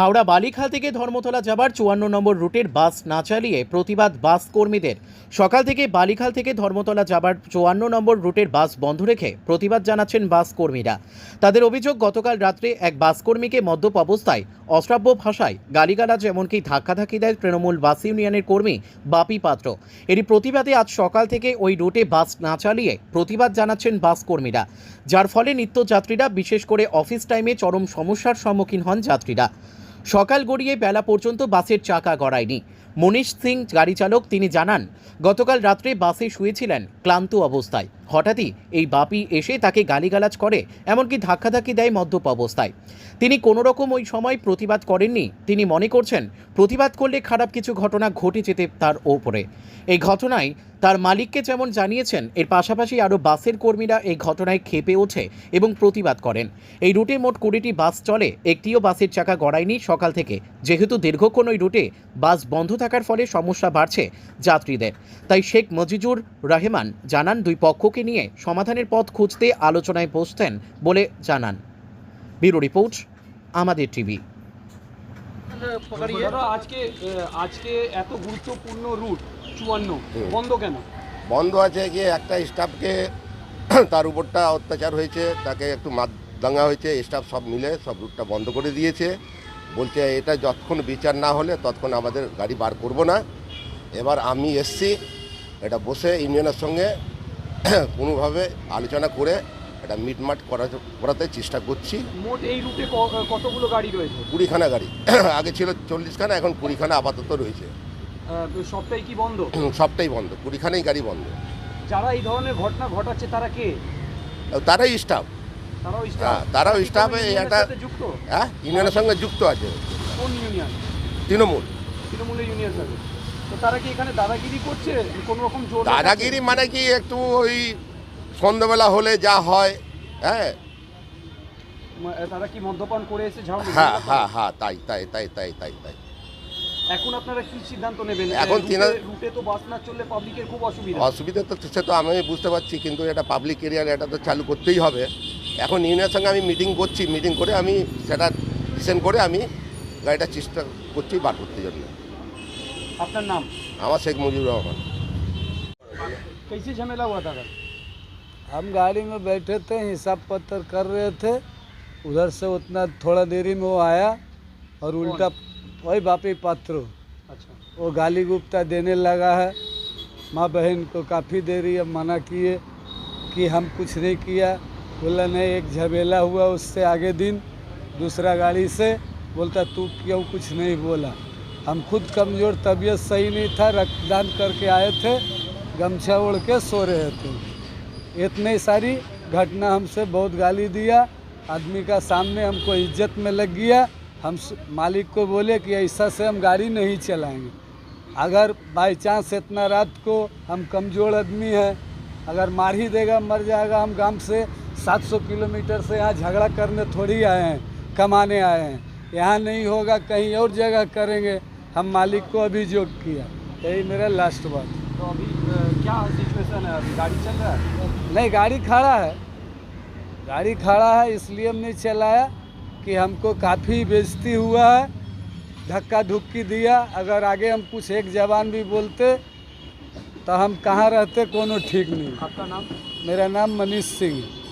হাওড়া বালিখাল থেকে ধর্মতলা যাবার চুয়ান্ন নম্বর রুটের বাস না চালিয়ে প্রতিবাদ বাস কর্মীদের। সকাল থেকে বালিখাল থেকে ধর্মতলা যাবার চুয়ান্ন নম্বর রুটের বাস বন্ধ রেখে প্রতিবাদ জানাচ্ছেন বাস কর্মীরা। তাদের অভিযোগ, গতকাল রাত্রে এক বাস কর্মীকে মদ্যপ অবস্থায় অশ্রাব্য ভাষায় গালিগালাজ এমনকি ধাক্কাধাক্কি দেয় তৃণমূল বাস ইউনিয়নের কর্মী বাপি পাত্র। এরই প্রতিবাদে আজ সকাল থেকে ওই রুটে বাস না চালিয়ে প্রতিবাদ জানাচ্ছেন বাস কর্মীরা। যার ফলে নিত্যযাত্রীরা, বিশেষ করে অফিস টাইমে চরম সমস্যার সম্মুখীন হন যাত্রীরা। সকাল গড়িয়ে বেলা পর্যন্ত বাসের চাকা গড়ায়নি। মনীষ সিং গাড়ি চালক তিনি জানান, গতকাল রাত্রে বাসে শুয়েছিলেন ক্লান্ত অবস্থায়। হঠাৎই এই বাপি এসে তাকে গালিগালাজ করে, এমনকি ধাক্কাধাক্কি দেয় মদ্যপ অবস্থায় তিনি কোনো রকম ওই সময় প্রতিবাদ করেননি, তিনি মনে করছেন, প্রতিবাদ করলে খারাপ কিছু ঘটনা ঘটে যেতে তার ওপরে। এই ঘটনায় তার মালিককে যেমন জানিয়েছেন, এর পাশাপাশি আরও বাসের কর্মীরা এই ঘটনায় খেপে ওঠে এবং প্রতিবাদ করেন। এই রুটে মোট কুড়িটি বাস চলে, একটিও বাসের চাকা গড়ায়নি সকাল থেকে। যেহেতু দীর্ঘক্ষণ ওই রুটে বাস বন্ধ থাকার ফলে সমস্যা বাড়ছে যাত্রীদের। তাই শেখ মজিজুর রহমান জানান দুই পক্ষকে নিয়ে সমাধানের পথ খুঁজতে আলোচনায় বসতেন বলে জানান। ব্যুরো রিপোর্ট আমাদের টিভি। আজকে আজকে এত গুরুত্বপূর্ণ রুট চুয়ান্ন বন্ধ কেন? বন্ধ আছে কি একটা স্টাফকে তার উপরটা অত্যাচার হয়েছে তাকে একটু মার দাঙ্গা হয়েছে স্টাফ সব মিলে সব রুটটা বন্ধ করে দিয়েছে। বলছে এটা যতক্ষণ বিচার না হলে ততক্ষণ আমাদের গাড়ি বার করব না। এবার আমি এসছি এটা বসে ইউনিয়নের সঙ্গে কোনোভাবে আলোচনা করে এটা মিটমাট করা করাতে চেষ্টা করছি। মোট এই রুটে কতগুলো গাড়ি রয়েছে? কুড়িখানা গাড়ি। আগে ছিল চল্লিশখানা এখন কুড়িখানা আপাতত রয়েছে। সবটাই কি বন্ধ? সবটাই বন্ধ কুড়িখানাই গাড়ি বন্ধ। যারা এই ধরনের ঘটনা ঘটাচ্ছে তারা কে? তারাই স্টাফ তারাও হ্যাঁ, স্টাফ ইউনিয়নের একটা- যুক্ত? হ্যাঁ ইউনিয়নের সঙ্গে যুক্ত আছে। কোন ইউনিয়ন? তৃণমূল। তৃণমূলের ইউনিয়ন তারা কি এখানে দাদাগিরি করছে? কোন রকম জোর দাদাগিরি মানে কি একটু ওই সন্ধ্যাবেলা হলে যা হয় হ্যাঁ? তারা কি মদ্যপান করে এসে হ্যাঁ হ্যাঁ হ্যাঁ তাই তাই তাই তাই তাই তাই। এখন আপনারা কি সিদ্ধান্ত নেবেন? এখন রুটে- তো বাস না চললে পাবলিকের খুব অসুবিধা। অসুবিধা তো সে তো আমি বুঝতে পারছি কিন্তু এটা পাবলিক এরিয়ার এটা তো চালু করতেই হবে। এখন ইউনিয়নের সঙ্গে আমি মিটিং করছি মিটিং করে আমি সেটা করে আমি গাড়িটা চেষ্টা করছি বার করতে জন্য। আপনার নাম আমার শেখ মুজিবুর রহমান कैसे झमेला हुआ था कल? हम गाड़ी में बैठे थे हिसाब पत्तर कर रहे थे उधर से उतना थोड़ा देरी में वो आया और उल्टा वही बापी पात्रो अच्छा वो गाली गुप्ता देने लगा है माँ बहन को काफ़ी देरी अब मना किए कि हम कुछ नहीं किया बोला नहीं एक झमेला हुआ उससे आगे दिन दूसरा गाड़ी से बोलता तू क्यों कुछ नहीं बोला हम खुद कमज़ोर, तबीयत सही नहीं था, रक्तदान करके आए थे, गमछा ओढ़ के सो रहे थे। इतनी सारी घटना हमसे बहुत गाली दिया, आदमी का सामने हमको इज़्ज़त में लग गया। हम मालिक को बोले कि ऐसा से हम गाड़ी नहीं चलाएँगे। अगर बाई चांस इतना रात को हम कमज़ोर आदमी हैं, अगर मार ही देगा, मर जाएगा, हम गाँव से 700 किलोमीटर से यहाँ झगड़ा करने थोड़ी आए हैं, कमाने आए हैं। यहाँ नहीं होगा, कहीं और जगह करेंगे। हम मालिक को अभियोग किया यही मेरा लास्ट बात। तो अभी क्या सिचुएशन है अभी? गाड़ी चल रहा है? नहीं गाड़ी खड़ा है। गाड़ी खड़ा है इसलिए हमने चलाया कि हमको काफ़ी बेजती हुआ है धक्का धुक्की दिया। अगर आगे हम कुछ एक जवान भी बोलते तो हम कहाँ रहते कोनो ठीक नहीं। आपका नाम? मेरा नाम मनीष सिंह। है